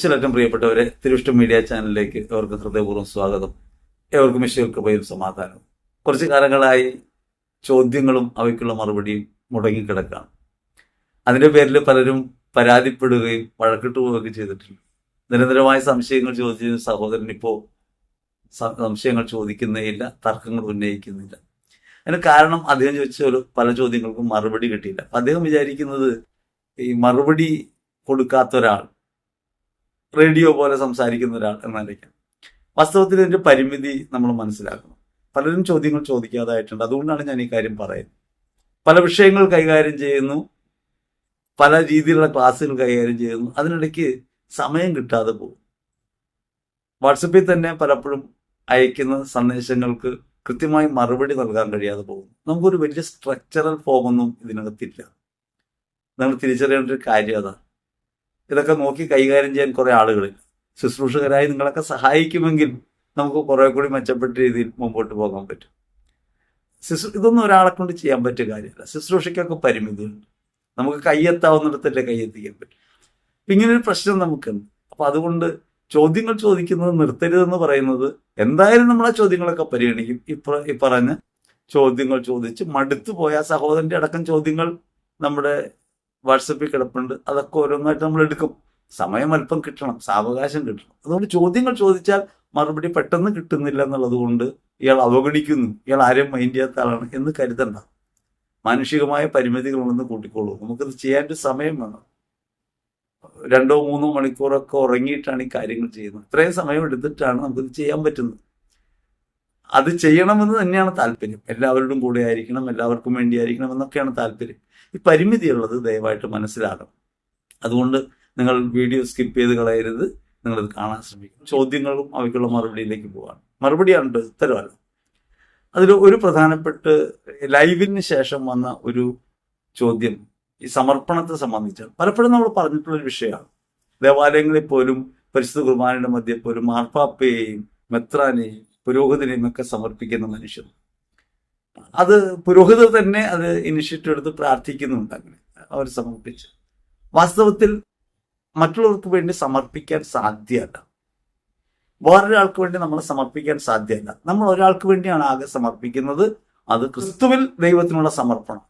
ഈശ്വരറ്റം പ്രിയപ്പെട്ടവരെ തിരുവിഷ്ടം മീഡിയ ചാനലിലേക്ക് അവർക്ക് ഹൃദയപൂർവം സ്വാഗതം. ഏവർക്കും ഈശ്വര കൃപയും സമാധാനവും. കുറച്ച് കാലങ്ങളായി ചോദ്യങ്ങളും അവയ്ക്കുള്ള മറുപടിയും മുടങ്ങിക്കിടക്കാണ്. അതിന്റെ പേരിൽ പലരും പരാതിപ്പെടുകയും വഴക്കിട്ട് പോവുകയൊക്കെ ചെയ്തിട്ടുണ്ട്. നിരന്തരമായ സംശയങ്ങൾ ചോദിച്ച സഹോദരൻ ഇപ്പോൾ സംശയങ്ങൾ ചോദിക്കുന്നേയില്ല തർക്കങ്ങൾ ഉന്നയിക്കുന്നില്ല. അതിന് കാരണം അദ്ദേഹം ചോദിച്ച പല ചോദ്യങ്ങൾക്കും മറുപടി കിട്ടിയില്ല. അദ്ദേഹം വിചാരിക്കുന്നത് ഈ മറുപടി കൊടുക്കാത്ത ഒരാൾ റേഡിയോ പോലെ സംസാരിക്കുന്ന ഒരാൾ എന്നായിരിക്കാം. വാസ്തവത്തിൽ ഇതിന്റെ പരിമിതി നമ്മൾ മനസ്സിലാക്കണം. പലരും ചോദ്യങ്ങൾ ചോദിക്കാതായിട്ടുണ്ട്. അതുകൊണ്ടാണ് ഞാൻ ഈ കാര്യം പറയുന്നത്. പല വിഷയങ്ങൾ കൈകാര്യം ചെയ്യുന്നു. പല രീതിയിലുള്ള ക്ലാസ്സുകൾ കൈകാര്യം ചെയ്യുന്നു. അതിനിടയ്ക്ക് സമയം കിട്ടാതെ പോകും. വാട്സപ്പിൽ തന്നെ പലപ്പോഴും അയക്കുന്ന സന്ദേശങ്ങൾക്ക് കൃത്യമായി മറുപടി നൽകാൻ കഴിയാതെ പോകും നമുക്കൊരു വലിയ സ്ട്രക്ചറൽ ഫോമൊന്നും ഇതിനകത്തില്ല. നിങ്ങൾ തിരിച്ചറിയേണ്ട ഒരു കാര്യം അതാണ്. ഇതൊക്കെ നോക്കി കൈകാര്യം ചെയ്യാൻ കുറെ ആളുകൾ ശുശ്രൂഷകരായി നിങ്ങളൊക്കെ സഹായിക്കുമെങ്കിൽ നമുക്ക് കുറെ കൂടി മെച്ചപ്പെട്ട രീതിയിൽ മുമ്പോട്ട് പോകാൻ പറ്റും. ശുശ്രൂ ഇതൊന്നും ഒരാളെ കൊണ്ട് ചെയ്യാൻ പറ്റിയ കാര്യമല്ല. ശുശ്രൂഷയ്ക്കൊക്കെ പരിമിതിയുണ്ട്. നമുക്ക് കൈയെത്താവുന്നിടത്തല്ലേ കൈയെത്തിക്കാൻ പറ്റും. അപ്പൊ ഇങ്ങനെ ഒരു പ്രശ്നം നമുക്കുണ്ട്. അപ്പൊ അതുകൊണ്ട് ചോദ്യങ്ങൾ ചോദിക്കുന്നത് നിർത്തരുതെന്ന് പറയുന്നത് എന്തായാലും നമ്മൾ ആ ചോദ്യങ്ങളൊക്കെ പരിഗണിക്കും. ഇപ്പ ഈ പറഞ്ഞ ചോദ്യങ്ങൾ ചോദിച്ച് മടുത്തു പോയ സഹോദരന്റെ അടക്കം ചോദ്യങ്ങൾ നമ്മുടെ വാട്സപ്പിൽ കിടപ്പുണ്ട്. അതൊക്കെ ഓരോന്നായിട്ട് നമ്മൾ എടുക്കും. സമയം അല്പം കിട്ടണം. സാവകാശം കിട്ടണം. അതുകൊണ്ട് ചോദ്യങ്ങൾ ചോദിച്ചാൽ മറുപടി പെട്ടെന്ന് കിട്ടുന്നില്ല എന്നുള്ളത് കൊണ്ട് ഇയാൾ അവഗണിക്കുന്നു. ഇയാൾ ആരും മൈൻഡ് ചെയ്യാത്ത ആളാണ് എന്ന് കരുതണ്ട. മാനുഷികമായ പരിമിതികളുണ്ടെന്ന് കൂട്ടിക്കോളൂ. നമുക്കത് ചെയ്യാൻ ഒരു സമയം വേണം. രണ്ടോ മൂന്നോ മണിക്കൂറൊക്കെ ഉറങ്ങിയിട്ടാണ് ഈ കാര്യങ്ങൾ ചെയ്യുന്നത്. ഇത്രയും സമയം എടുത്തിട്ടാണ് നമുക്കിത് ചെയ്യാൻ പറ്റുന്നത്. അത് ചെയ്യണമെന്ന് തന്നെയാണ് താല്പര്യം. എല്ലാവരോടും കൂടെ ആയിരിക്കണം. എല്ലാവർക്കും വേണ്ടിയായിരിക്കണം എന്നൊക്കെയാണ് താല്പര്യം. ഈ പരിമിതിയുള്ളത് ദയവായിട്ട് മനസ്സിലാക്കണം. അതുകൊണ്ട് നിങ്ങൾ വീഡിയോ സ്കിപ്പ് ചെയ്ത് കളയരുത്. നിങ്ങളിത് കാണാൻ ശ്രമിക്കും ചോദ്യങ്ങളും അവയ്ക്കുള്ള മറുപടിയിലേക്ക് പോവാണ്. മറുപടിയാണ് ഉത്തരവല്ല അതിൽ ഒരു പ്രധാനപ്പെട്ട് ലൈവിന് ശേഷം വന്ന ഒരു ചോദ്യം ഈ സമർപ്പണത്തെ സംബന്ധിച്ചാണ് പലപ്പോഴും നമ്മൾ പറഞ്ഞിട്ടുള്ള ഒരു വിഷയമാണ്. ദേവാലയങ്ങളിൽ പോലും പരിശുദ്ധ കുർബാനയുടെ മധ്യ പോലും മാർപ്പാപ്പയെയും മെത്രാനെയും പുരോഹിതനെയും ഒക്കെ സമർപ്പിക്കുന്ന മനുഷ്യർ. അത് പുരോഹിതർ തന്നെ അത് ഇനിഷ്യേറ്റീവ് എടുത്ത് പ്രാർത്ഥിക്കുന്നുണ്ട് അങ്ങനെ. അവർ സമർപ്പിച്ച്. വാസ്തവത്തിൽ മറ്റുള്ളവർക്ക് വേണ്ടി സമർപ്പിക്കാൻ സാധ്യമല്ല വേറൊരാൾക്ക് വേണ്ടി നമ്മൾ സമർപ്പിക്കാൻ സാധ്യമല്ല നമ്മൾ ഒരാൾക്ക് വേണ്ടിയാണ് ആകെ സമർപ്പിക്കുന്നത്. അത് ക്രിസ്തുവിൽ ദൈവത്തിനുള്ള സമർപ്പണം.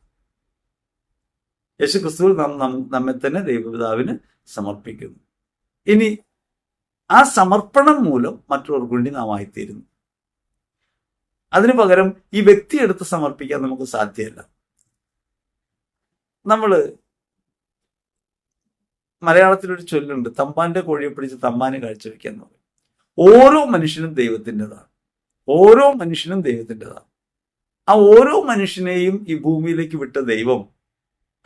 യേശു ക്രിസ്തുവിൽ നാം നമ്മെ തന്നെ ദൈവപിതാവിന് സമർപ്പിക്കുന്നു. ഇനി ആ സമർപ്പണം മൂലം മറ്റുള്ളവർക്ക് വേണ്ടി നാം ആയിത്തീരുന്നു. അതിനു പകരം ഈ വ്യക്തി എടുത്ത് സമർപ്പിക്കാൻ നമുക്ക് സാധ്യമല്ല നമ്മൾ മലയാളത്തിലൊരു ചൊല്ലുണ്ട് തമ്പാന്റെ കോഴിയെ പിടിച്ച് തമ്പാന് കാഴ്ചവെക്കാൻ പറയും. ഓരോ മനുഷ്യനും ദൈവത്തിന്റെതാണ്. ഓരോ മനുഷ്യനും ദൈവത്തിന്റെതാണ്. ആ ഓരോ മനുഷ്യനെയും ഈ ഭൂമിയിലേക്ക് വിട്ട ദൈവം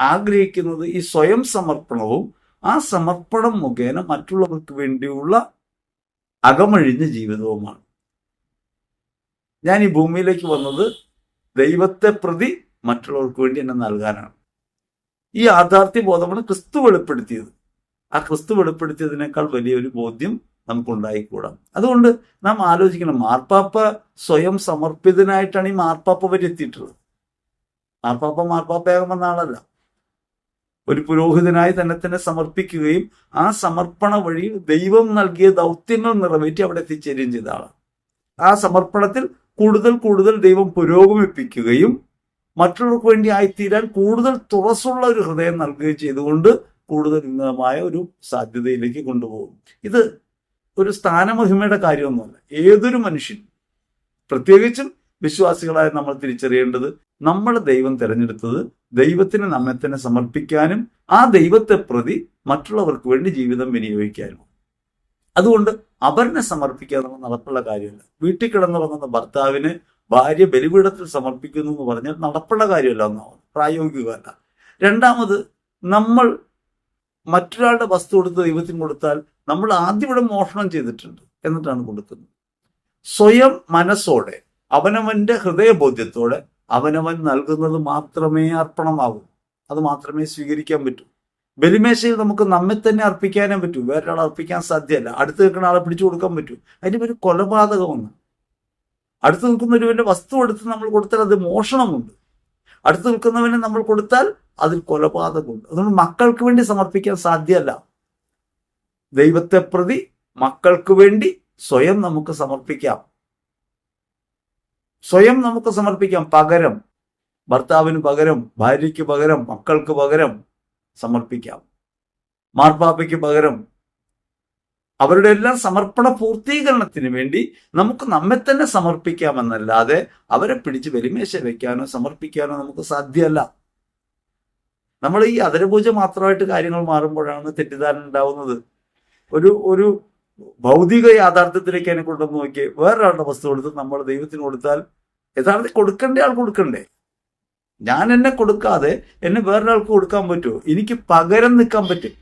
ആഗ്രഹിക്കുന്നത് ഈ സ്വയം സമർപ്പണവും ആ സമർപ്പണം മുഖേന മറ്റുള്ളവർക്ക് വേണ്ടിയുള്ള അകമഴിഞ്ഞ ജീവിതവുമാണ്. ഞാൻ ഈ ഭൂമിയിലേക്ക് വന്നത് ദൈവത്തെ പ്രതി മറ്റുള്ളവർക്ക് വേണ്ടി എന്നെ നൽകാനാണ്. ഈ യാഥാർത്ഥ്യ ബോധമാണ് ക്രിസ്തു വെളിപ്പെടുത്തിയത്. ആ ക്രിസ്തു വെളിപ്പെടുത്തിയതിനേക്കാൾ വലിയൊരു ബോധ്യം നമുക്കുണ്ടായിക്കൂടാ. അതുകൊണ്ട് നാം ആലോചിക്കണം മാർപ്പാപ്പ സ്വയം സമർപ്പിതനായിട്ടാണ് ഈ മാർപ്പാപ്പ വരെ എത്തിയിട്ടുള്ളത്. മാർപ്പാപ്പ മാർപ്പാപ്പയാകുമെന്ന ആളല്ല. ഒരു പുരോഹിതനായി തന്നെ തന്നെ സമർപ്പിക്കുകയും ആ സമർപ്പണ വഴി ദൈവം നൽകിയ ദൗത്യങ്ങൾ നിറവേറ്റി അവിടെ എത്തിച്ചേരുകയും ചെയ്ത ആളാണ്. ആ സമർപ്പണത്തിൽ കൂടുതൽ കൂടുതൽ ദൈവം പുരോഗമിപ്പിക്കുകയും മറ്റുള്ളവർക്ക് വേണ്ടി ആയിത്തീരാൻ കൂടുതൽ തുറസ്സുള്ള ഒരു ഹൃദയം നൽകുകയും ചെയ്തുകൊണ്ട് കൂടുതൽ ഉന്നതമായ ഒരു സാധ്യതയിലേക്ക് കൊണ്ടുപോകും. ഇത് ഒരു സ്ഥാനമഹിമയുടെ കാര്യമൊന്നുമല്ല. ഏതൊരു മനുഷ്യൻ പ്രത്യേകിച്ചും വിശ്വാസികളായ നമ്മൾ തിരിച്ചറിയേണ്ടത് നമ്മൾ ദൈവം തിരഞ്ഞെടുത്തത് ദൈവത്തിന് നമ്മെ തന്നെ സമർപ്പിക്കാനും ആ ദൈവത്തെ പ്രതി മറ്റുള്ളവർക്ക് വേണ്ടി ജീവിതം വിനിയോഗിക്കാനും. അതുകൊണ്ട് അപർണ സമർപ്പിക്കുക എന്നുള്ള നടപ്പുള്ള കാര്യമല്ല. വീട്ടിൽ കിടന്നുറങ്ങുന്ന ഭർത്താവിന് ഭാര്യ ബലിപീഠത്തിൽ സമർപ്പിക്കുന്നു എന്ന് പറഞ്ഞാൽ നടപ്പുള്ള കാര്യമല്ല ഒന്നാമത്. പ്രായോഗികമല്ല. രണ്ടാമത് നമ്മൾ മറ്റൊരാളുടെ വസ്തു കൊടുത്ത് ദൈവത്തിന് കൊടുത്താൽ നമ്മൾ ആദ്യം ഇവിടെ മോഷണം ചെയ്തിട്ടുണ്ട് എന്നിട്ടാണ് കൊടുക്കുന്നത്. സ്വയം മനസ്സോടെ അവനവന്റെ ഹൃദയബോധ്യത്തോടെ അവനവൻ നൽകുന്നത് മാത്രമേ അർപ്പണമാകൂ. അത് മാത്രമേ സ്വീകരിക്കാൻ പറ്റൂ. ബലിമേശയിൽ നമുക്ക് നമ്മെ തന്നെ അർപ്പിക്കാനേ പറ്റൂ. വേറൊരാൾ അർപ്പിക്കാൻ സാധ്യമല്ല അടുത്ത് നിൽക്കുന്ന ആളെ പിടിച്ചു കൊടുക്കാൻ പറ്റൂ. അതിന്റെ ഒരു കൊലപാതകമാണ്. അടുത്ത് നിൽക്കുന്ന ഒരുവന്റെ വസ്തു എടുത്ത് നമ്മൾ കൊടുത്താൽ അത് മോഷണമുണ്ട്. അടുത്ത് നിൽക്കുന്നവനെ നമ്മൾ കൊടുത്താൽ അതിൽ കൊലപാതകമുണ്ട്. അതുകൊണ്ട് മക്കൾക്ക് വേണ്ടി സമർപ്പിക്കാൻ സാധ്യമല്ല ദൈവത്തെ പ്രതി മക്കൾക്ക് വേണ്ടി സ്വയം നമുക്ക് സമർപ്പിക്കാം. സ്വയം നമുക്ക് സമർപ്പിക്കാം. പകരം. ഭർത്താവിന് പകരം ഭാര്യയ്ക്ക് പകരം മക്കൾക്ക് പകരം. സമർപ്പിക്കാം. മാർപ്പാപ്പയ്ക്ക് പകരം അവരുടെ എല്ലാം സമർപ്പണ പൂർത്തീകരണത്തിന് വേണ്ടി നമുക്ക് നമ്മെ തന്നെ സമർപ്പിക്കാമെന്നല്ലാതെ അവരെ പിടിച്ച് വെലിമേശ വെക്കാനോ സമർപ്പിക്കാനോ നമുക്ക് സാധ്യമല്ല. നമ്മൾ ഈ അതരപൂജ മാത്രമായിട്ട് കാര്യങ്ങൾ മാറുമ്പോഴാണ് തെറ്റിദ്ധാരണ ഉണ്ടാവുന്നത്. ഒരു ഒരു ഭൗതിക യാഥാർത്ഥ്യത്തിലേക്ക് അതിനെ കൊണ്ടുവന്ന് നോക്കിയേ വേറൊരാളുടെ വസ്തു കൊടുത്ത് നമ്മൾ ദൈവത്തിന് കൊടുത്താൽ യഥാർത്ഥത്തിൽ കൊടുക്കേണ്ട ആൾ കൊടുക്കണ്ടേ? ഞാൻ എന്നെ കൊടുക്കാതെ എന്നെ വേറൊരാൾക്ക് കൊടുക്കാൻ പറ്റുമോ എനിക്ക് പകരം നിൽക്കാൻ പറ്റും.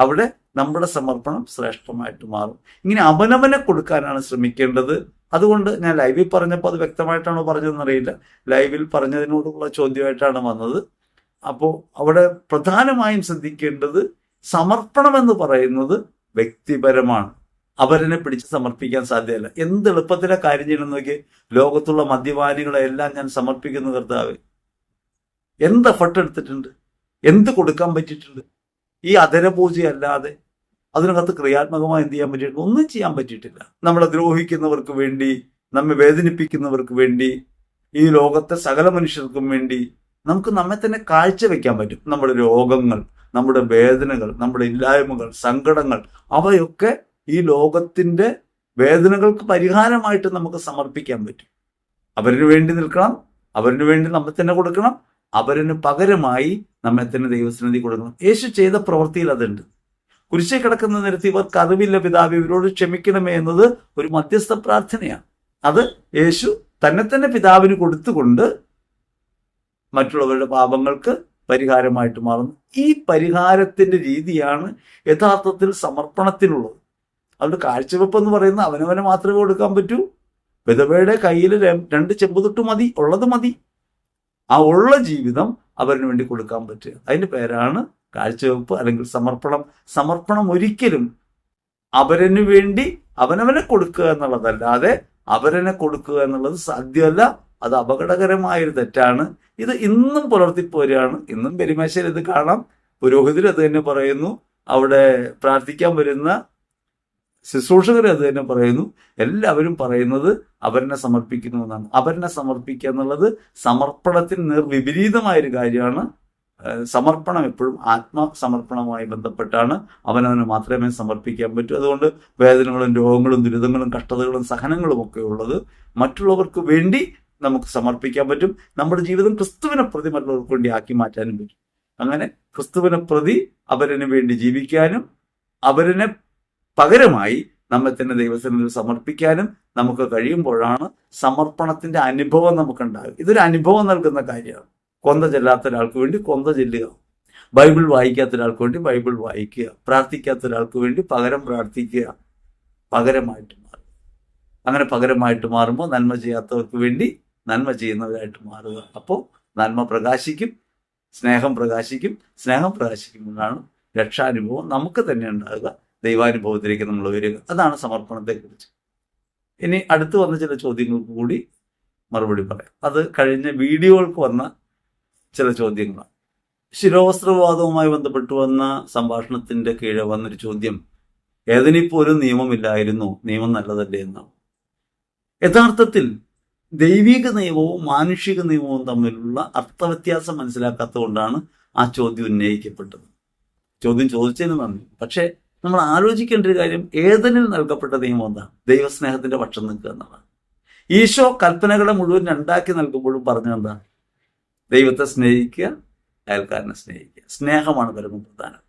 അവിടെ നമ്മുടെ സമർപ്പണം ശ്രേഷ്ഠമായിട്ട് മാറും. ഇങ്ങനെ അവനവനെ കൊടുക്കാനാണ് ശ്രമിക്കേണ്ടത്. അതുകൊണ്ട് ഞാൻ ലൈവിൽ പറഞ്ഞപ്പോൾ അത് വ്യക്തമായിട്ടാണോ പറഞ്ഞതെന്നറിയില്ല ലൈവിൽ പറഞ്ഞതിനോടുള്ള ചോദ്യമായിട്ടാണ് വന്നത്. അപ്പോൾ അവിടെ പ്രധാനമായും ശ്രദ്ധിക്കേണ്ടത് സമർപ്പണം എന്ന് പറയുന്നത് വ്യക്തിപരമാണ്. അവരനെ പിടിച്ച് സമർപ്പിക്കാൻ സാധ്യമല്ല എന്ത് എളുപ്പത്തിലെ കാര്യം ചെയ്യണം നോക്കി ലോകത്തുള്ള മദ്യപാനികളെ എല്ലാം ഞാൻ സമർപ്പിക്കുന്ന കർത്താവ്. എന്ത് എഫർട്ട് എടുത്തിട്ടുണ്ട്? എന്ത് കൊടുക്കാൻ പറ്റിയിട്ടുണ്ട്? ഈ അതരപൂജ അല്ലാതെ അതിനകത്ത് ക്രിയാത്മകമായി എന്ത് ചെയ്യാൻ പറ്റിയിട്ട് ഒന്നും ചെയ്യാൻ പറ്റിയിട്ടില്ല. നമ്മളെ ദ്രോഹിക്കുന്നവർക്ക് വേണ്ടി നമ്മെ വേദനിപ്പിക്കുന്നവർക്ക് വേണ്ടി ഈ ലോകത്തെ സകല മനുഷ്യർക്കും വേണ്ടി നമുക്ക് നമ്മെ തന്നെ കാഴ്ചവെക്കാൻ പറ്റും. നമ്മുടെ രോഗങ്ങൾ നമ്മുടെ വേദനകൾ നമ്മുടെ ഇല്ലായ്മകൾ സങ്കടങ്ങൾ അവയൊക്കെ ഈ ലോകത്തിന്റെ വേദനകൾക്ക് പരിഹാരമായിട്ട് നമുക്ക് സമർപ്പിക്കാൻ പറ്റും. അവരിന് വേണ്ടി നിൽക്കണം അവരിന് വേണ്ടി നമ്മൾ തന്നെ കൊടുക്കണം അവരിന് പകരമായി നമ്മെ തന്നെ ദൈവസന്നിധി കൊടുക്കണം. യേശു ചെയ്ത പ്രവൃത്തിയിൽ അതുണ്ട്. കുരിശേ കിടക്കുന്ന നിരത്തി ഇവർക്ക് അറിവില്ല പിതാവ് ഇവരോട് ക്ഷമിക്കണമേ എന്നത് ഒരു മധ്യസ്ഥ പ്രാർത്ഥനയാണ്. അത് യേശു തന്നെ തന്നെ പിതാവിന് കൊടുത്തുകൊണ്ട് മറ്റുള്ളവരുടെ പാപങ്ങൾക്ക് പരിഹാരമായിട്ട് മാറുന്നു. ഈ പരിഹാരത്തിന്റെ രീതിയാണ് യഥാർത്ഥത്തിൽ സമർപ്പണത്തിനുള്ളത് അതുകൊണ്ട് കാഴ്ചവെപ്പ് എന്ന് പറയുന്ന അവനവനെ മാത്രമേ കൊടുക്കാൻ പറ്റൂ. വിധവയുടെ കയ്യിൽ രണ്ട് ചെമ്പുതൊട്ട് മതി ഉള്ളത് മതി. ആ ഉള്ള ജീവിതം അവരിന് വേണ്ടി കൊടുക്കാൻ പറ്റുക. അതിന്റെ പേരാണ് കാഴ്ചവെപ്പ് അല്ലെങ്കിൽ സമർപ്പണം. സമർപ്പണം ഒരിക്കലും അവരന് വേണ്ടി അവനവനെ കൊടുക്കുക എന്നുള്ളതല്ലാതെ അവരനെ കൊടുക്കുക എന്നുള്ളത് സാധ്യമല്ല. അത് അപകടകരമായൊരു തെറ്റാണ്. ഇത് ഇന്നും പുലർത്തിപ്പോരുകയാണ്. ഇന്നും പെരുമേശ്വരം ഇത് കാണാം. പുരോഹിതർ അത് തന്നെ പറയുന്നു. അവിടെ പ്രാർത്ഥിക്കാൻ വരുന്ന ശുശ്രൂഷകർ അത് തന്നെ പറയുന്നു. എല്ലാവരും പറയുന്നത് അവരനെ സമർപ്പിക്കുന്നു എന്നാണ്. അവരനെ സമർപ്പിക്കുക എന്നുള്ളത് സമർപ്പണത്തിന് നിർവിപരീതമായൊരു കാര്യമാണ്. സമർപ്പണം എപ്പോഴും ആത്മസമർപ്പണവുമായി ബന്ധപ്പെട്ടാണ് അവനവന് മാത്രമേ സമർപ്പിക്കാൻ പറ്റൂ. അതുകൊണ്ട് വേദനകളും രോഗങ്ങളും ദുരിതങ്ങളും കഷ്ടതകളും സഹനങ്ങളും ഒക്കെ ഉള്ളത് മറ്റുള്ളവർക്ക് വേണ്ടി നമുക്ക് സമർപ്പിക്കാൻ പറ്റും. നമ്മുടെ ജീവിതം ക്രിസ്തുവിനെ പ്രതി മറ്റുള്ളവർക്ക് വേണ്ടി ആക്കി മാറ്റാനും പറ്റും. അങ്ങനെ ക്രിസ്തുവിനെ പ്രതി അവരന് വേണ്ടി ജീവിക്കാനും അവരനെ പകരമായി നമ്മെ തന്നെ ദൈവത്തിന് സമർപ്പിക്കാനും നമുക്ക് കഴിയുമ്പോഴാണ് സമർപ്പണത്തിന്റെ അനുഭവം നമുക്കുണ്ടാകും ഇതൊരു അനുഭവം നൽകുന്ന കാര്യമാണ്. കൊന്ത ചെല്ലാത്ത ഒരാൾക്ക് വേണ്ടി കൊന്ത ചെല്ലുക. ബൈബിൾ വായിക്കാത്ത ഒരാൾക്ക് വേണ്ടി ബൈബിൾ വായിക്കുക. പ്രാർത്ഥിക്കാത്ത ഒരാൾക്ക് വേണ്ടി പകരം പ്രാർത്ഥിക്കുക. പകരമായിട്ട് മാറുക. അങ്ങനെ പകരമായിട്ട് മാറുമ്പോൾ നന്മ ചെയ്യാത്തവർക്ക് വേണ്ടി നന്മ ചെയ്യുന്നവരായിട്ട് മാറുക. അപ്പോൾ നന്മ പ്രകാശിക്കും സ്നേഹം പ്രകാശിക്കും സ്നേഹം പ്രകാശിക്കുമ്പോഴാണ് രക്ഷാനുഭവം നമുക്ക് തന്നെ ഉണ്ടാകുക. ദൈവാനുഭവത്തിലേക്ക് നമ്മൾ വരിക. അതാണ് സമർപ്പണത്തെക്കുറിച്ച്. ഇനി അടുത്ത് വന്ന ചില ചോദ്യങ്ങൾക്ക് കൂടി മറുപടി പറയാം. അത് കഴിഞ്ഞ വീഡിയോകൾക്ക് വന്ന ചില ചോദ്യങ്ങളാണ്. ശിരോവസ്ത്രവാദവുമായി ബന്ധപ്പെട്ട് വന്ന സംഭാഷണത്തിന്റെ കീഴെ വന്നൊരു ചോദ്യം ഏതിനിപ്പോ ഒരു നിയമമില്ലായിരുന്നു നിയമം നല്ലതല്ലേ എന്നാണ്. യഥാർത്ഥത്തിൽ ദൈവിക നിയമവും മാനുഷിക നിയമവും തമ്മിലുള്ള അർത്ഥവ്യത്യാസം മനസ്സിലാക്കാത്തതുകൊണ്ടാണ് ആ ചോദ്യം ഉന്നയിക്കപ്പെട്ടത്. ചോദ്യം ചോദിച്ചതിന് നന്ദി. പക്ഷേ നമ്മൾ ആലോചിക്കേണ്ട ഒരു കാര്യം ഏതനിൽ നൽകപ്പെട്ട നിയമം എന്താണ് ദൈവസ്നേഹത്തിന്റെ പക്ഷം നിൽക്കുക എന്നതാണ് ഈശോ കൽപ്പനകളെ മുഴുവൻ രണ്ടാക്കി നൽകുമ്പോഴും പറഞ്ഞെന്താണ് ദൈവത്തെ സ്നേഹിക്കുക അയൽക്കാരനെ സ്നേഹിക്കുക. സ്നേഹമാണ് പരമപ്രധാനം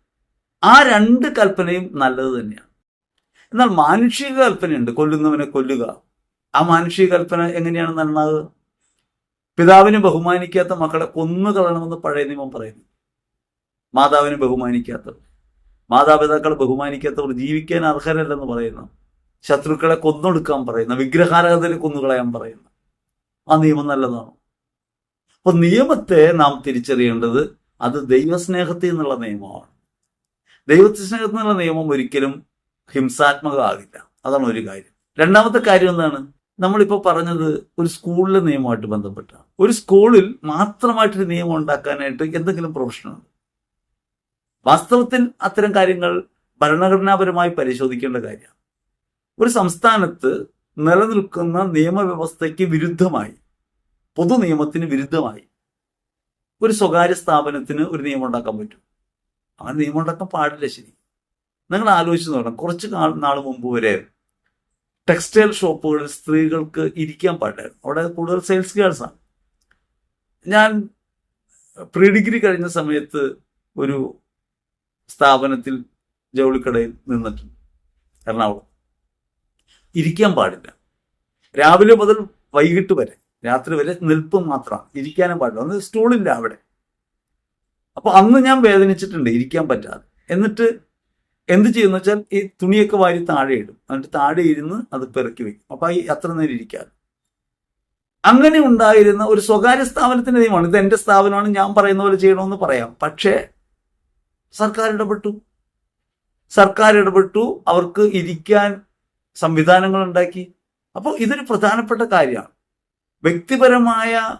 ആ രണ്ട് കൽപ്പനയും നല്ലത് തന്നെയാണ്. എന്നാൽ മാനുഷിക കൽപ്പനയുണ്ട്. കൊല്ലുന്നവനെ കൊല്ലുക. ആ മാനുഷിക കൽപ്പന എങ്ങനെയാണ് നന്നാകുക പിതാവിനെ ബഹുമാനിക്കാത്ത മക്കളെ കൊന്നു കളയണമെന്ന് പഴയ നിയമം പറയുന്നു. മാതാവിനെ ബഹുമാനിക്കാത്തവർ. മാതാപിതാക്കളെ ബഹുമാനിക്കാത്തവർ ജീവിക്കാൻ അർഹരല്ലെന്ന് പറയുന്നു. ശത്രുക്കളെ കൊന്നൊടുക്കാൻ പറയുന്ന. വിഗ്രഹാരാധന കൊന്നുകളയാൻ പറയുന്നു. ആ നിയമം നല്ലതാണ്. അപ്പൊ നിയമത്തെ നാം തിരിച്ചറിയേണ്ടത് അത് ദൈവസ്നേഹത്തിൽ നിന്നുള്ള നിയമമാണ്. ദൈവസ്നേഹത്തിൽ നിന്നുള്ള നിയമം ഒരിക്കലും ഹിംസാത്മകമാകില്ല. അതാണ് ഒരു കാര്യം. രണ്ടാമത്തെ കാര്യം എന്താണ്? നമ്മളിപ്പോൾ പറഞ്ഞത് ഒരു സ്കൂളിലെ നിയമമായിട്ട് ബന്ധപ്പെട്ട ഒരു സ്കൂളിൽ മാത്രമായിട്ടൊരു നിയമം ഉണ്ടാക്കാനായിട്ട് എന്തെങ്കിലും പ്രൊഫഷനുണ്ട്? വാസ്തവത്തിൽ അത്തരം കാര്യങ്ങൾ ഭരണഘടനാപരമായി പരിശോധിക്കേണ്ട കാര്യമാണ്. ഒരു സംസ്ഥാനത്ത് നിലനിൽക്കുന്ന നിയമവ്യവസ്ഥയ്ക്ക് വിരുദ്ധമായി പൊതു നിയമത്തിന് വിരുദ്ധമായി ഒരു സ്വകാര്യ സ്ഥാപനത്തിന് ഒരു നിയമം ഉണ്ടാക്കാൻ പറ്റും. അങ്ങനെ നിയമം ഉണ്ടാക്കാൻ പാടില്ല ശരി. നിങ്ങൾ ആലോചിച്ച് നോക്കണം. കുറച്ച് നാൾ മുമ്പ് വരെ ടെക്സ്റ്റൈൽ ഷോപ്പുകളിൽ സ്ത്രീകൾക്ക് ഇരിക്കാൻ പാടില്ലായിരുന്നു. അവിടെ കൂടുതൽ സെയിൽസ് ഗേൾസാണ് ഞാൻ പ്രീ ഡിഗ്രി കഴിഞ്ഞ സമയത്ത് ഒരു സ്ഥാപനത്തിൽ ജൗളിക്കടയിൽ നിന്നിട്ടുണ്ട്. എറണാകുളം. ഇരിക്കാൻ പാടില്ല. രാവിലെ മുതൽ വൈകിട്ട് വരെ രാത്രി വരെ നിൽപ്പ് മാത്രമാണ്. ഇരിക്കാനും പാടില്ല. അന്ന് സ്റ്റൂളില്ല അവിടെ. അപ്പൊ അന്ന് ഞാൻ വേദനിച്ചിട്ടുണ്ട് ഇരിക്കാൻ പറ്റാതെ. എന്നിട്ട് എന്ത് ചെയ്യുന്ന വെച്ചാൽ ഈ തുണിയൊക്കെ വാരി താഴെ ഇടും. എന്നിട്ട് താഴെ ഇരുന്ന് അത് പെറുക്കി വെക്കും. അപ്പൊ ഈ അത്ര നേരം ഇരിക്കാതെ. അങ്ങനെ ഉണ്ടായിരുന്ന ഒരു സ്വകാര്യ സ്ഥാപനത്തിന്റെ നിയമമാണ് ഇത് എന്റെ സ്ഥാപനമാണ്. ഞാൻ പറയുന്ന പോലെ ചെയ്യണമെന്ന് പറയാം. പക്ഷേ സർക്കാർ ഇടപെട്ടു. സർക്കാർ ഇടപെട്ടു. അവർക്ക് ഇരിക്കാൻ സംവിധാനങ്ങൾ ഉണ്ടാക്കി. അപ്പോൾ ഇതൊരു പ്രധാനപ്പെട്ട കാര്യമാണ്. വ്യക്തിപരമായ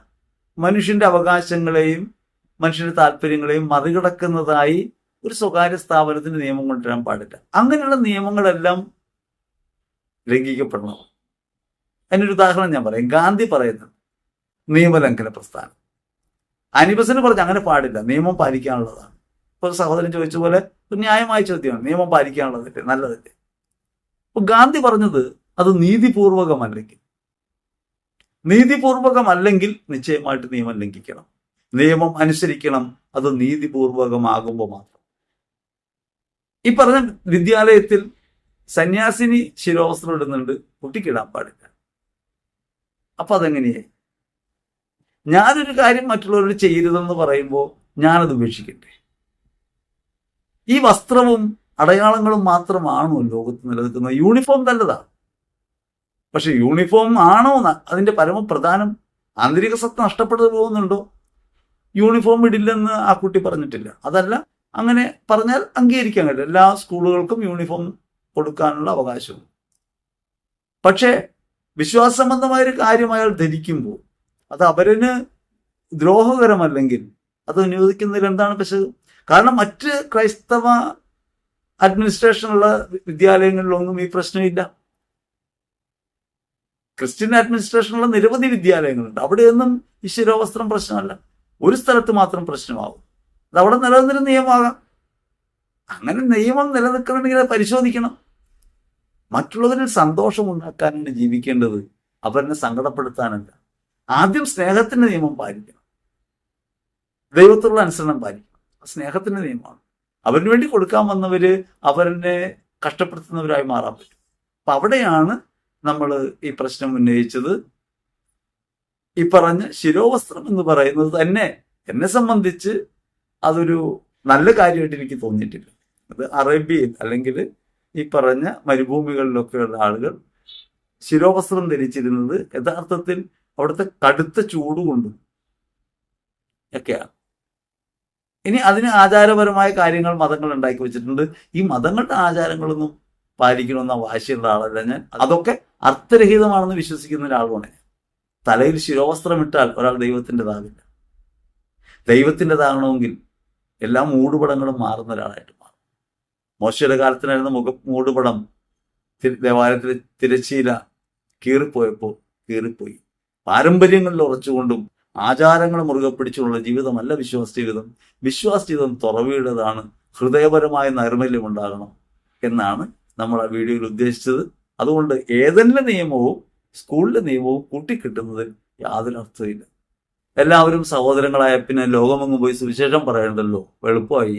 മനുഷ്യന്റെ അവകാശങ്ങളെയും മനുഷ്യന്റെ താല്പര്യങ്ങളെയും മറികടക്കുന്നതായി ഒരു സ്വകാര്യ സ്ഥാപനത്തിന് നിയമം കൊണ്ടുവരാൻ പാടില്ല. അങ്ങനെയുള്ള നിയമങ്ങളെല്ലാം ലംഘിക്കപ്പെടണം. അതിനൊരു ഉദാഹരണം ഞാൻ പറയും. ഗാന്ധി പറയുന്നത് നിയമലംഘന പ്രസ്ഥാനം. അനിബസിന് പറഞ്ഞു അങ്ങനെ പാടില്ല. നിയമം പാലിക്കാനുള്ളതാണ്. ഒരു സഹോദരൻ ചോദിച്ച പോലെ ന്യായമായ ചോദ്യമാണ്. നിയമം പാലിക്കാനുള്ളതല്ലേ നല്ലതല്ലേ? അപ്പൊ ഗാന്ധി പറഞ്ഞത് അത് നീതിപൂർവകമല്ലെങ്കിൽ നീതിപൂർവകമല്ലെങ്കിൽ നിശ്ചയമായിട്ട് നിയമം ലംഘിക്കണം. നിയമം അനുസരിക്കണം അത് നീതിപൂർവകമാകുമ്പോൾ മാത്രം. ഈ പറഞ്ഞ വിദ്യാലയത്തിൽ സന്യാസിനി ശിരോവസ്ത്രം ഇടുന്നുണ്ട് കുട്ടിക്കിടാൻ പാടില്ല. അപ്പൊ അതെങ്ങനെയായി? ഞാനൊരു കാര്യം മറ്റുള്ളവരോട് ചെയ്യരുതെന്ന് പറയുമ്പോൾ ഞാനത് ഉപേക്ഷിക്കട്ടെ. ഈ വസ്ത്രവും അടയാളങ്ങളും മാത്രമാണോ ലോകത്ത് നിലനിൽക്കുന്നത്? യൂണിഫോം നല്ലതാണ്. പക്ഷെ യൂണിഫോം ആണോ അതിന്റെ പരമപ്രധാനം ആന്തരിക സത്ത നഷ്ടപ്പെട്ടു പോകുന്നുണ്ടോ? യൂണിഫോം ഇടില്ലെന്ന് ആ കുട്ടി പറഞ്ഞിട്ടില്ല. അതല്ല അങ്ങനെ പറഞ്ഞാൽ അംഗീകരിക്കാൻ കഴിയില്ല. എല്ലാ സ്കൂളുകൾക്കും യൂണിഫോം കൊടുക്കാനുള്ള അവകാശവും പക്ഷേ വിശ്വാസ സംബന്ധമായ ഒരു കാര്യം അയാൾ ധരിക്കുമ്പോൾ അത് അവരന് ദ്രോഹകരമല്ലെങ്കിൽ അത് അനുവദിക്കുന്നതിൽ എന്താണ് പക്ഷെ കാരണം മറ്റ് ക്രൈസ്തവ അഡ്മിനിസ്ട്രേഷനുള്ള വിദ്യാലയങ്ങളിലൊന്നും ഈ പ്രശ്നമില്ല. ക്രിസ്ത്യൻ അഡ്മിനിസ്ട്രേഷനുള്ള നിരവധി വിദ്യാലയങ്ങളുണ്ട്. അവിടെയൊന്നും ഈ ശിരോവസ്ത്രം പ്രശ്നമല്ല. ഒരു സ്ഥലത്ത് മാത്രം പ്രശ്നമാകും അത് അവിടെ നിലനിന്നിരുന്ന നിയമമാകാം. അങ്ങനെ നിയമം നിലനിൽക്കണമെങ്കിൽ അത് പരിശോധിക്കണം. മറ്റുള്ളവരിൽ സന്തോഷം ഉണ്ടാക്കാനാണ് ജീവിക്കേണ്ടത്. അവരെ സങ്കടപ്പെടുത്താനല്ല. ആദ്യം സ്നേഹത്തിന്റെ നിയമം പാലിക്കണം. ദൈവത്തോടുള്ള അനുസരണം പാലിക്കണം. സ്നേഹത്തിന്റെ നിയമമാണ്. അവരിന് വേണ്ടി കൊടുക്കാൻ വന്നവര് അവരെ കഷ്ടപ്പെടുത്തുന്നവരായി മാറാൻ പറ്റും. അപ്പൊ അവിടെയാണ് നമ്മൾ ഈ പ്രശ്നം ഉന്നയിച്ചത്. ഈ പറഞ്ഞ ശിരോവസ്ത്രം എന്ന് പറയുന്നത് തന്നെ എന്നെ സംബന്ധിച്ച് അതൊരു നല്ല കാര്യമായിട്ട് എനിക്ക് തോന്നിയിട്ടില്ല. അത് അറേബ്യയിൽ അല്ലെങ്കിൽ ഈ പറഞ്ഞ മരുഭൂമികളിലൊക്കെയുള്ള ആളുകൾ ശിരോവസ്ത്രം ധരിച്ചിരുന്നത് യഥാർത്ഥത്തിൽ അവിടുത്തെ കടുത്ത ചൂടുകൊണ്ടും ഒക്കെയാണ്. ഇനി അതിന് ആചാരപരമായ കാര്യങ്ങൾ മതങ്ങൾ ഉണ്ടാക്കി വെച്ചിട്ടുണ്ട്. ഈ മതങ്ങളുടെ ആചാരങ്ങളൊന്നും പാലിക്കണമെന്ന വാശിയുള്ള ആളല്ല ഞാൻ. അതൊക്കെ അർത്ഥരഹിതമാണെന്ന് വിശ്വസിക്കുന്ന ഒരാളുമാണ് തലയിൽ ശിരോവസ്ത്രം ഇട്ടാൽ ഒരാൾ ദൈവത്തിന്റെതാകില്ല ദൈവത്തിന്റെതാകണമെങ്കിൽ എല്ലാ മൂടുപടങ്ങളും മാറുന്ന ഒരാളായിട്ട് മാറും. മോശയുടെ കാലത്തിനായിരുന്ന മുഖ മൂടുപടം ദേവാലയത്തിലെ തിരശ്ശീല കീറിപ്പോയപ്പോൾ കീറിപ്പോയി. പാരമ്പര്യങ്ങളിൽ ഉറച്ചുകൊണ്ടും ആചാരങ്ങൾ മുറുകെ പിടിച്ചുള്ള ജീവിതമല്ല വിശ്വാസ ജീവിതം. വിശ്വാസ ജീവിതം തുറവിയുടേതാണ് ഹൃദയപരമായ നൈർമല്യം ഉണ്ടാകണം എന്നാണ് നമ്മൾ ആ വീഡിയോയിൽ ഉദ്ദേശിച്ചത്. അതുകൊണ്ട് ഏതെല്ലാം നിയമവും സ്കൂളിലെ നിയമവും കൂട്ടിക്കിട്ടുന്നതിൽ യാതൊരു അർത്ഥമില്ല എല്ലാവരും സഹോദരങ്ങളായ പിന്നെ ലോകമെങ്ങും പോയി സുവിശേഷം പറയണ്ടല്ലോ? എളുപ്പമായി.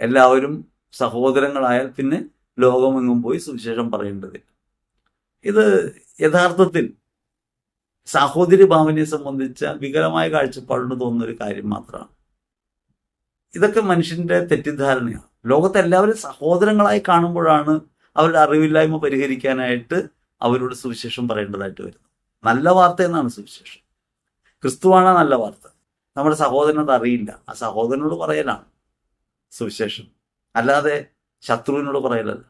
എല്ലാവരും സഹോദരങ്ങളായാൽ പിന്നെ ലോകമെങ്ങും പോയി സുവിശേഷം പറയേണ്ടതില്ല. ഇത് യഥാർത്ഥത്തിൽ സാഹോദര്യ ഭാവനയെ സംബന്ധിച്ച വികലമായ കാഴ്ചപ്പാടിന് തോന്നുന്ന ഒരു കാര്യം മാത്രമാണ്. ഇതൊക്കെ മനുഷ്യന്റെ തെറ്റിദ്ധാരണയാണ്. ലോകത്തെ എല്ലാവരും സഹോദരങ്ങളായി കാണുമ്പോഴാണ് അവരുടെ അറിവില്ലായ്മ പരിഹരിക്കാനായിട്ട് അവരോട് സുവിശേഷം പറയേണ്ടതായിട്ട് വരുന്നത്. നല്ല വാർത്ത എന്നാണ് സുവിശേഷം. ക്രിസ്തുവാണ് നല്ല വാർത്ത. നമ്മുടെ സഹോദരനത് അറിയില്ല. ആ സഹോദരനോട് പറയലാണ് സുവിശേഷം. അല്ലാതെ ശത്രുവിനോട് പറയലല്ല.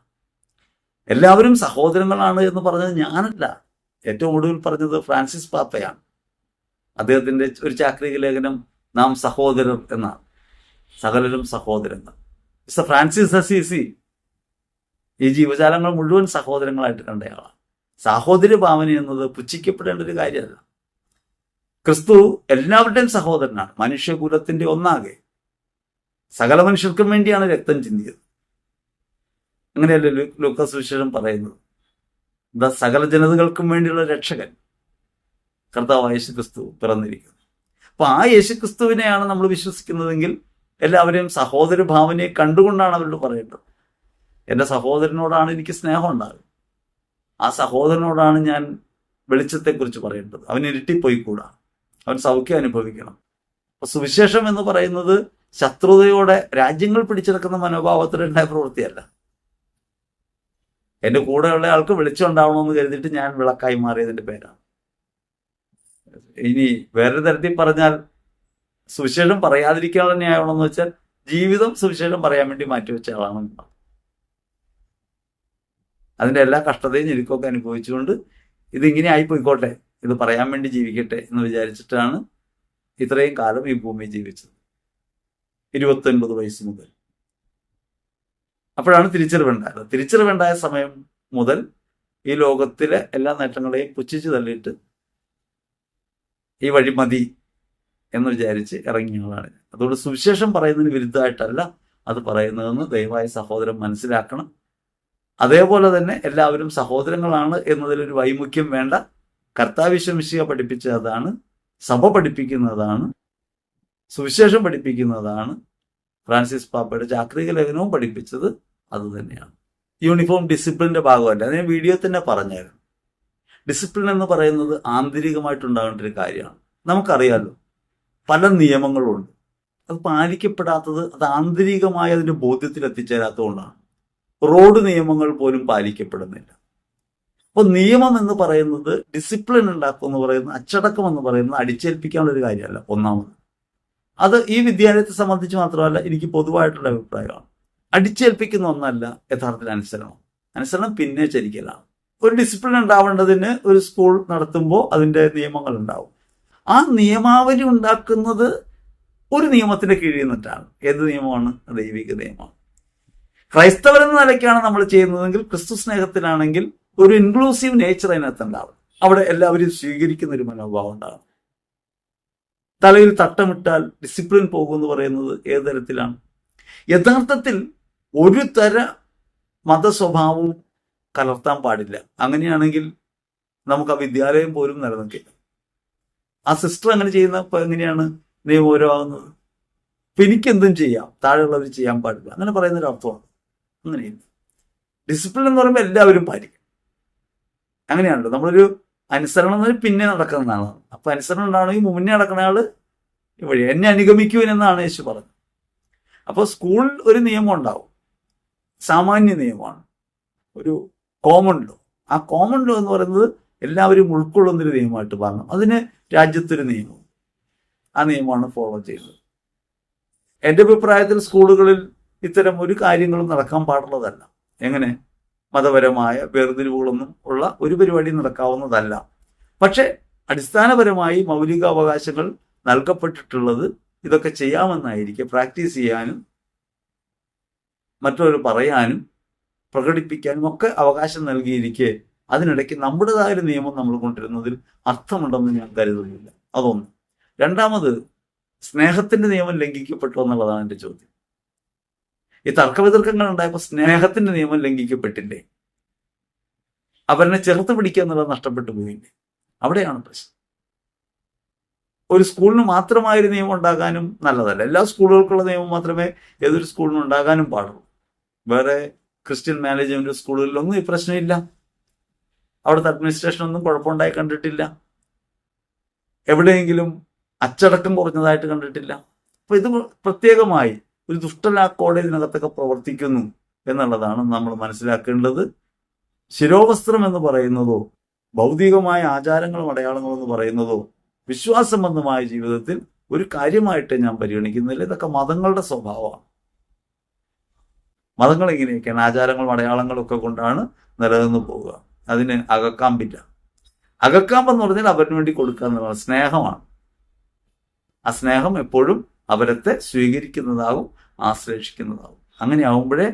എല്ലാവരും സഹോദരങ്ങളാണ് എന്ന് പറഞ്ഞത് ഞാനല്ല. ഏറ്റവും ഒടുവിൽ പറഞ്ഞത് ഫ്രാൻസിസ് പാപ്പയാണ്. അദ്ദേഹത്തിന്റെ ഒരു ചാക്രിക ലേഖനം നാം സഹോദരർ എന്നാണ്. സകലരും സഹോദരങ്ങൾ മിസ്റ്റർ ഫ്രാൻസിസ് അസീസി ഈ ജീവജാലങ്ങൾ മുഴുവൻ സഹോദരങ്ങളായിട്ട് കണ്ടയാളാണ്. സാഹോദര്യ ഭാവന എന്നത് പുച്ഛിക്കപ്പെടേണ്ട ഒരു കാര്യമല്ല. ക്രിസ്തു എല്ലാവരുടെയും സഹോദരനാണ്. മനുഷ്യകുലത്തിന്റെ ഒന്നാകെ. സകല മനുഷ്യർക്കും വേണ്ടിയാണ് രക്തം ചിന്തിയത്. അങ്ങനെയല്ലേ ലൂക്കോസ് വിശേഷം പറയുന്നത്? എന്താ സകല ജനതകൾക്കും വേണ്ടിയുള്ള രക്ഷകൻ. കർത്താവ് യേശു ക്രിസ്തു പിറന്നിരിക്കുന്നു. അപ്പൊ ആ യേശു ക്രിസ്തുവിനെയാണ് നമ്മൾ വിശ്വസിക്കുന്നതെങ്കിൽ എല്ലാവരെയും സഹോദര ഭാവനയെ കണ്ടുകൊണ്ടാണ് അവരോട് പറയേണ്ടത്. എന്റെ സഹോദരനോടാണ് എനിക്ക് സ്നേഹം ഉണ്ടാകും ആ സഹോദരനോടാണ് ഞാൻ വെളിച്ചത്തെക്കുറിച്ച് പറയേണ്ടത്. അവൻ ഇരുട്ടിപ്പോയിക്കൂടാ. അവൻ സൗഖ്യം അനുഭവിക്കണം. അപ്പൊ സുവിശേഷം എന്ന് പറയുന്നത് ശത്രുതയോടെ രാജ്യങ്ങൾ പിടിച്ചെടുക്കുന്ന മനോഭാവത്തിലുണ്ടായ പ്രവൃത്തിയല്ല. എന്റെ കൂടെയുള്ള ആൾക്ക് വെളിച്ചമുണ്ടാവണമെന്ന് കരുതിയിട്ട് ഞാൻ വിളക്കായി മാറിയതിന്റെ പേരാണ്. ഇനി വേറൊരു തരത്തിൽ പറഞ്ഞാൽ സുവിശേഷം പറയാതിരിക്കാനുള്ള ന്യായമാണെന്ന് വെച്ചാൽ ജീവിതം സുവിശേഷം പറയാൻ വേണ്ടി മാറ്റിവെച്ച ആളാണ് അതിന്റെ എല്ലാ കഷ്ടതയും ഞെരുക്കമൊക്കെ അനുഭവിച്ചുകൊണ്ട് ഇതിങ്ങനെ ആയിപ്പോയിക്കോട്ടെ ഇത് പറയാൻ വേണ്ടി ജീവിക്കട്ടെ എന്ന് വിചാരിച്ചിട്ടാണ് ഇത്രയും കാലം ഈ ഭൂമിയിൽ ജീവിച്ചത്. ഇരുപത്തൊൻപത് വയസ്സ് മുതൽ. അപ്പോഴാണ് തിരിച്ചറിവുണ്ടായത്. തിരിച്ചറിവുണ്ടായ സമയം മുതൽ ഈ ലോകത്തിലെ എല്ലാ നേട്ടങ്ങളെയും പുച്ഛിച്ചു തള്ളിയിട്ട് ഈ വഴി മതി എന്ന് വിചാരിച്ച് ഇറങ്ങിയ ആളാണ് അതുകൊണ്ട് സുവിശേഷം പറയുന്നതിന് വിരുദ്ധമായിട്ടല്ല അത് പറയുന്നതെന്ന് ദയവായി സഹോദരൻ മനസ്സിലാക്കണം. അതേപോലെ തന്നെ എല്ലാവരും സഹോദരങ്ങളാണ് എന്നതിലൊരു വൈമുഖ്യം വേണ്ട. കർത്താവിശ്വമിശിക പഠിപ്പിച്ചതാണ് സഭ പഠിപ്പിക്കുന്നതാണ് സുവിശേഷം പഠിപ്പിക്കുന്നതാണ്. ഫ്രാൻസിസ് പാപ്പയുടെ ചാക്രിക ലേഖനവും പഠിപ്പിച്ചത് അത് തന്നെയാണ്. യൂണിഫോം ഡിസിപ്ലിന്റെ ഭാഗമല്ല ഞാൻ വീഡിയോ തന്നെ പറഞ്ഞായിരുന്നു ഡിസിപ്ലിൻ എന്ന് പറയുന്നത് ആന്തരികമായിട്ടുണ്ടാകേണ്ട ഒരു കാര്യമാണ്. നമുക്കറിയാലോ പല നിയമങ്ങളുണ്ട്. അത് പാലിക്കപ്പെടാത്തത് അത് ആന്തരികമായ അതിന്റെ ബോധ്യത്തിൽ എത്തിച്ചേരാത്തതുകൊണ്ടാണ്. റോഡ് നിയമങ്ങൾ പോലും പാലിക്കപ്പെടുന്നില്ല. അപ്പോൾ നിയമം എന്ന് പറയുന്നത് ഡിസിപ്ലിൻ ഉണ്ടാക്കുക എന്ന് പറയുന്നത് അച്ചടക്കം എന്ന് പറയുന്നത് അടിച്ചേൽപ്പിക്കാനുള്ള ഒരു കാര്യമല്ല. ഒന്നാമത്. അത് ഈ വിദ്യാലയത്തെ സംബന്ധിച്ച് മാത്രമല്ല എനിക്ക് പൊതുവായിട്ടുള്ള അഭിപ്രായമാണ്. അടിച്ചേൽപ്പിക്കുന്ന ഒന്നല്ല യഥാർത്ഥത്തിൽ അനുസരണം. അനുസരണം പിന്നെ ചരിക്കലാണ്. ഒരു ഡിസിപ്ലിൻ ഉണ്ടാവേണ്ടതിന് ഒരു സ്കൂൾ നടത്തുമ്പോൾ അതിന്റെ നിയമങ്ങൾ ഉണ്ടാവും. ആ നിയമാവലി ഉണ്ടാക്കുന്നത് ഒരു നിയമത്തിന്റെ കീഴിൽ നിന്നിട്ടാണ്. ഏത് നിയമമാണ്? ദൈവിക നിയമമാണ്. ക്രൈസ്തവരെന്ന നിലയ്ക്കാണ് നമ്മൾ ചെയ്യുന്നതെങ്കിൽ ക്രിസ്തു സ്നേഹത്തിലാണെങ്കിൽ ഒരു ഇൻക്ലൂസീവ് നേച്ചർ അതിനകത്ത് ഉണ്ടാവും അവിടെ എല്ലാവരും സ്വീകരിക്കുന്ന ഒരു മനോഭാവം ഉണ്ടാകും തലയിൽ തട്ടമിട്ടാൽ ഡിസിപ്ലിൻ പോകുമെന്ന് പറയുന്നത് ഏത് തരത്തിലാണ്? യഥാർത്ഥത്തിൽ ഒരു തര മതസ്വഭാവവും കലർത്താൻ പാടില്ല. അങ്ങനെയാണെങ്കിൽ നമുക്ക് ആ വിദ്യാലയം പോലും നിലനിൽക്കില്ല. ആ സിസ്റ്റർ അങ്ങനെ ചെയ്യുന്ന എങ്ങനെയാണ് നിയമപരമാകുന്നത് ഇപ്പൊ എനിക്കെന്തും ചെയ്യാം. താഴെയുള്ളവർ ചെയ്യാൻ പാടില്ല. അങ്ങനെ പറയുന്നൊരു അർത്ഥമാണ് അങ്ങനെയില്ല? ഡിസിപ്ലിൻ എന്ന് പറയുമ്പോൾ എല്ലാവരും പാലിക്കും. അങ്ങനെയാണല്ലോ. നമ്മളൊരു അനുസരണം എന്ന് പിന്നെ നടക്കുന്ന ആളാണ്. അപ്പൊ അനുസരണം ഉണ്ടാണെങ്കിൽ മുന്നേ നടക്കുന്ന ആൾ ഇവിടെ എന്നെ അനുഗമിക്കൂ എന്നാണ് യേശു പറഞ്ഞത്. അപ്പോൾ സ്കൂളിൽ ഒരു നിയമം ഉണ്ടാവും. സാമാന്യ നിയമമാണ്. ഒരു കോമൺ ലോ ആ കോമൺ ലോ എന്ന് പറയുന്നത് എല്ലാവരും ഉൾക്കൊള്ളുന്നൊരു നിയമമായിട്ട് പറഞ്ഞു. അതിന് രാജ്യത്തൊരു നിയമം ആ നിയമമാണ് ഫോളോ ചെയ്യുന്നത്. എന്റെ അഭിപ്രായത്തിൽ സ്കൂളുകളിൽ ഇത്തരം ഒരു കാര്യങ്ങളും നടക്കാൻ പാടുള്ളതല്ല. എങ്ങനെ? മതപരമായ വേർതിരിവുകളൊന്നും ഉള്ള ഒരു പരിപാടി നടക്കാവുന്നതല്ല. പക്ഷെ അടിസ്ഥാനപരമായി മൗലികാവകാശങ്ങൾ നൽകപ്പെട്ടിട്ടുള്ളത് ഇതൊക്കെ ചെയ്യാമെന്നായിരിക്കും പ്രാക്ടീസ് ചെയ്യാനും മറ്റൊരു പറയാനും പ്രകടിപ്പിക്കാനും ഒക്കെ അവകാശം നൽകിയിരിക്കെ അതിനിടയ്ക്ക് നമ്മുടേതായ ഒരു നിയമം നമ്മൾ കൊണ്ടുവരുന്നതിൽ അർത്ഥമുണ്ടെന്ന് ഞാൻ കരുതുന്നില്ല. അതൊന്ന്. രണ്ടാമത് സ്നേഹത്തിന്റെ നിയമം ലംഘിക്കപ്പെട്ടു എന്നുള്ളതാണ് എന്റെ ചോദ്യം. ഈ തർക്കവിതർക്കങ്ങൾ ഉണ്ടായപ്പോൾ സ്നേഹത്തിന്റെ നിയമം ലംഘിക്കപ്പെട്ടില്ലേ? അവരെ ചെറുത്ത് പിടിക്കുക എന്നുള്ളത് നഷ്ടപ്പെട്ടു പോയില്ലേ? അവിടെയാണ് പ്രശ്നം. ഒരു സ്കൂളിന് മാത്രമായൊരു നിയമം ഉണ്ടാകാനും നല്ലതല്ല. എല്ലാ സ്കൂളുകൾക്കുള്ള നിയമം മാത്രമേ ഏതൊരു സ്കൂളിനും ഉണ്ടാകാനും പാടുള്ളൂ. വേറെ ക്രിസ്ത്യൻ മാനേജ്മെന്റ് സ്കൂളുകളിലൊന്നും ഈ പ്രശ്നമില്ല. അവിടുത്തെ അഡ്മിനിസ്ട്രേഷൻ ഒന്നും കുഴപ്പമുണ്ടായി കണ്ടിട്ടില്ല. എവിടെയെങ്കിലും അച്ചടക്കം കുറഞ്ഞതായിട്ട് കണ്ടിട്ടില്ല. അപ്പൊ ഇത് പ്രത്യേകമായി ഒരു ദുഷ്ടലാക്കോടെ കോളേജിനകത്തൊക്കെ പ്രവർത്തിക്കുന്നു എന്നുള്ളതാണ് നമ്മൾ മനസ്സിലാക്കേണ്ടത്. ശിരോവസ്ത്രം എന്ന് പറയുന്നതോ ഭൗതികമായ ആചാരങ്ങളും അടയാളങ്ങളും എന്ന് പറയുന്നതോ വിശ്വാസബന്ധമായ ജീവിതത്തിൽ ഒരു കാര്യമായിട്ട് ഞാൻ പരിഗണിക്കുന്നില്ല. ഇതൊക്കെ മതങ്ങളുടെ സ്വഭാവമാണ്. മതങ്ങൾ ഇങ്ങനെയൊക്കെയാണ് ആചാരങ്ങളും അടയാളങ്ങളും ഒക്കെ കൊണ്ടാണ് നിലനിന്ന് പോവുക. അതിന് അകക്കാമ്പില്ല. അകക്കാമ്പെന്ന് പറഞ്ഞാൽ അവരിന് വേണ്ടി കൊടുക്കുക എന്നുള്ളത് സ്നേഹമാണ്. ആ സ്നേഹം എപ്പോഴും അവരത്തെ സ്വീകരിക്കുന്നതാകും ആശ്ലേഷിക്കുന്നതാകും അങ്ങനെ ആവുമ്പോഴേ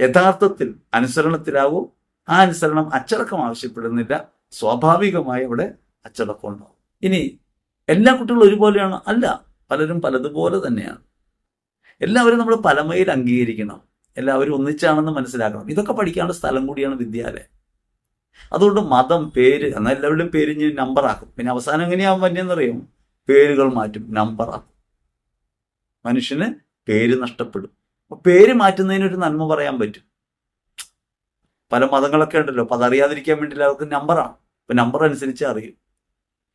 യഥാർത്ഥത്തിൽ അനുസരണത്തിലാവും. ആ അനുസരണം അച്ചടക്കം ആവശ്യപ്പെടുന്നില്ല. സ്വാഭാവികമായി അവിടെ അച്ചടക്കം ഉണ്ടാവും. ഇനി എല്ലാ കുട്ടികളും ഒരുപോലെയാണ്. അല്ല പലരും പലതുപോലെ തന്നെയാണ്. എല്ലാവരും നമ്മൾ പലമയിൽ അംഗീകരിക്കണം. എല്ലാവരും ഒന്നിച്ചാണെന്ന് മനസ്സിലാക്കണം. ഇതൊക്കെ പഠിക്കാനുള്ള സ്ഥലം കൂടിയാണ് വിദ്യാലയം. അതുകൊണ്ട് മതം പേര് എന്നാൽ എല്ലാവരുടെയും പേര് ഇനി നമ്പറാക്കും പിന്നെ അവസാനം എങ്ങനെയാവും പറ്റിയെന്നറിയും പേരുകൾ മാറ്റും നമ്പറാക്കും മനുഷ്യന് പേര് നഷ്ടപ്പെടും. അപ്പൊ പേര് മാറ്റുന്നതിനൊരു നന്മ പറയാൻ പറ്റും. പല മതങ്ങളൊക്കെ ഉണ്ടല്ലോ. അപ്പൊ അതറിയാതിരിക്കാൻ വേണ്ടി അവർക്ക് നമ്പറാണ് അപ്പൊ നമ്പർ അനുസരിച്ച് അറിയും.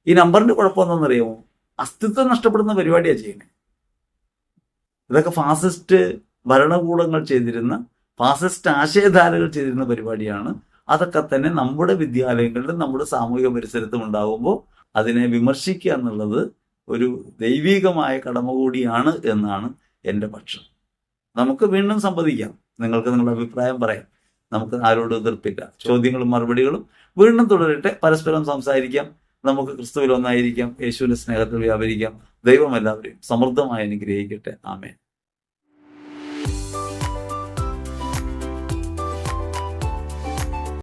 ഈ നമ്പറിന്റെ കുഴപ്പം എന്താണെന്നറിയാമോ അസ്തിത്വം നഷ്ടപ്പെടുന്ന പരിപാടിയാണ് ചെയ്യുന്നത് ഇതൊക്കെ ഫാസിസ്റ്റ് ഭരണകൂടങ്ങൾ ചെയ്തിരുന്ന ഫാസിസ്റ്റ് ആശയധാരകൾ ചെയ്തിരുന്ന പരിപാടിയാണ്. അതൊക്കെ തന്നെ നമ്മുടെ വിദ്യാലയങ്ങളിലും നമ്മുടെ സാമൂഹിക പരിസരത്തും ഉണ്ടാകുമ്പോൾ അതിനെ വിമർശിക്കുക എന്നുള്ളത് ഒരു ദൈവികമായ കടമ കൂടിയാണ് എന്നാണ് എന്റെ പക്ഷം. നമുക്ക് വീണ്ടും സംവദിക്കാം. നിങ്ങൾക്ക് നിങ്ങളുടെ അഭിപ്രായം പറയാം. നമുക്ക് ആരോടും എതിർപ്പില്ല. ചോദ്യങ്ങളും മറുപടികളും വീണ്ടും തുടരട്ടെ. പരസ്പരം സംസാരിക്കാം. നമുക്ക് ക്രിസ്തുവിൽ ഒന്നായിരിക്കാം. യേശുവിന്റെ സ്നേഹത്തിൽ വ്യാപരിക്കാം. ദൈവം എല്ലാവരെയും സമൃദ്ധമായി അനുഗ്രഹിക്കട്ടെ. ആമേൻ.